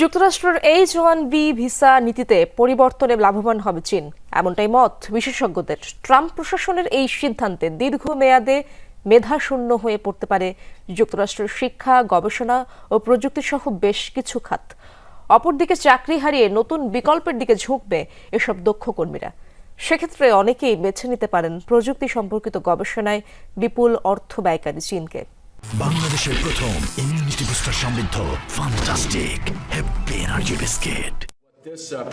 যুক্তরাষ্ট্রের H one B visa নীতিতে পরিবর্তনে লাভবান হবে চীন। এমনটাই মত বিশেষজ্ঞদের। ট্রাম্প প্রশাসনের এই সিদ্ধান্তে দীর্ঘমেয়াদে মেধাশূন্য হয়ে পড়তে পারে যুক্তরাষ্ট্রের শিক্ষা, গবেষণা ও প্রযুক্তি সহ বেশ কিছু খাত। অপরদিকে চাকরি হারিয়ে নতুন বিকল্পের দিকে ঝুঁকবে এসব দক্ষ কর্মীরা। সেক্ষেত্রে অনেকেই বেছে নিতে পারেন প্রযুক্তি সম্পর্কিত গবেষণায় বিপুল অর্থ ব্যয়কারী চীনকে। বাংলাদেশের প্রথম সমৃদ্ধ ফান্টাস্টিক বিস্কিট uh,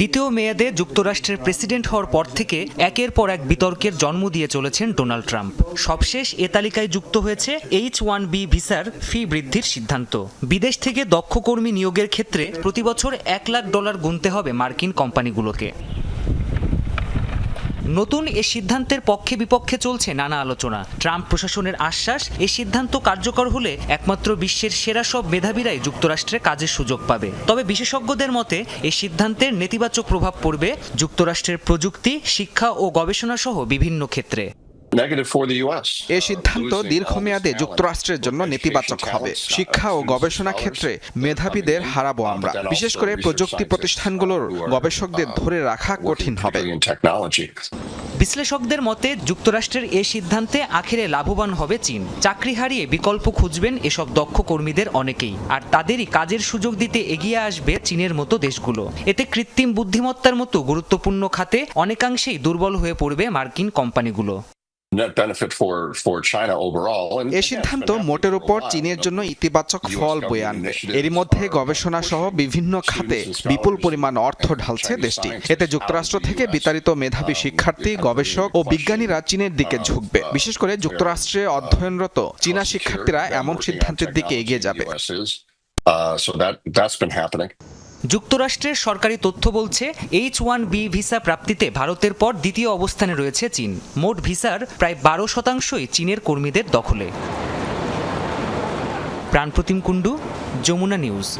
দ্বিতীয় মেয়াদে যুক্তরাষ্ট্রের প্রেসিডেন্ট হওয়ার পর থেকে একের পর এক বিতর্কের জন্ম দিয়ে চলেছেন ডোনাল্ড ট্রাম্প। সবশেষ এ তালিকায় যুক্ত হয়েছে এইচ ওয়ান বি ভিসার ফি বৃদ্ধির সিদ্ধান্ত। বিদেশ থেকে দক্ষ কর্মী নিয়োগের ক্ষেত্রে প্রতিবছর এক লাখ ডলার গুনতে হবে মার্কিন কোম্পানিগুলোকে। নতুন এ সিদ্ধান্তের পক্ষে বিপক্ষে চলছে নানা আলোচনা। ট্রাম্প প্রশাসনের আশ্বাস, এ সিদ্ধান্ত কার্যকর হলে একমাত্র বিশ্বের সেরা সব মেধাবীরাই যুক্তরাষ্ট্রে কাজের সুযোগ পাবে। তবে বিশেষজ্ঞদের মতে, এ সিদ্ধান্তের নেতিবাচক প্রভাব পড়বে যুক্তরাষ্ট্রের প্রযুক্তি, শিক্ষা ও গবেষণা সহ বিভিন্ন ক্ষেত্রে। Negative for the U.S. এ সিদ্ধান্ত দীর্ঘমেয়াদে যুক্তরাষ্ট্রের জন্য নেতিবাচক হবে। শিক্ষা ও গবেষণা ক্ষেত্রে মেধাবীদের হারাবো আমরা। বিশেষ করে প্রযুক্তি প্রতিষ্ঠানগুলোর গবেষকদের ধরে রাখা কঠিন হবে। বিশ্লেষকদের মতে যুক্তরাষ্ট্রের এ সিদ্ধান্তে আখেরে লাভবান হবে চীন। চাকরি হারিয়ে বিকল্প খুঁজবেন এসব দক্ষ কর্মীদের অনেকেই। আর তাদেরই কাজের সুযোগ দিতে এগিয়ে আসবে চীনের মতো দেশগুলো। এতে কৃত্রিম বুদ্ধিমত্তার মতো গুরুত্বপূর্ণ খাতে অনেকাংশেই দুর্বল হয়ে পড়বে মার্কিন কোম্পানিগুলো। Net benefit for for China overall. And এ সিদ্ধান্ত মোটের উপর চীনের জন্য ইতিবাচক ফল বয়ে আনবে। এরই মধ্যে গবেষণা সহ বিভিন্ন খাতে বিপুল পরিমাণ অর্থ ঢালছে দেশটি। এতে যুক্তরাষ্ট্র থেকে বিতাড়িত মেধাবী শিক্ষার্থী গবেষক ও বিজ্ঞানীরা চীনের দিকে ঝুঁকবে। বিশেষ করে যুক্তরাষ্ট্রে অধ্যয়নরত চীনা শিক্ষার্থীরা এমন সিদ্ধান্তের দিকে এগিয়ে যাবে। যুক্তরাষ্ট্রের সরকারি তথ্য বলছে এইচ ওয়ান বি ভিসা প্রাপ্তিতে ভারতের পর দ্বিতীয় অবস্থানে রয়েছে চীন। মোট ভিসার প্রায় বারো শতাংশই চীনের কর্মীদের দখলে। প্রাণপ্রতিম কুণ্ডু, যমুনা নিউজ।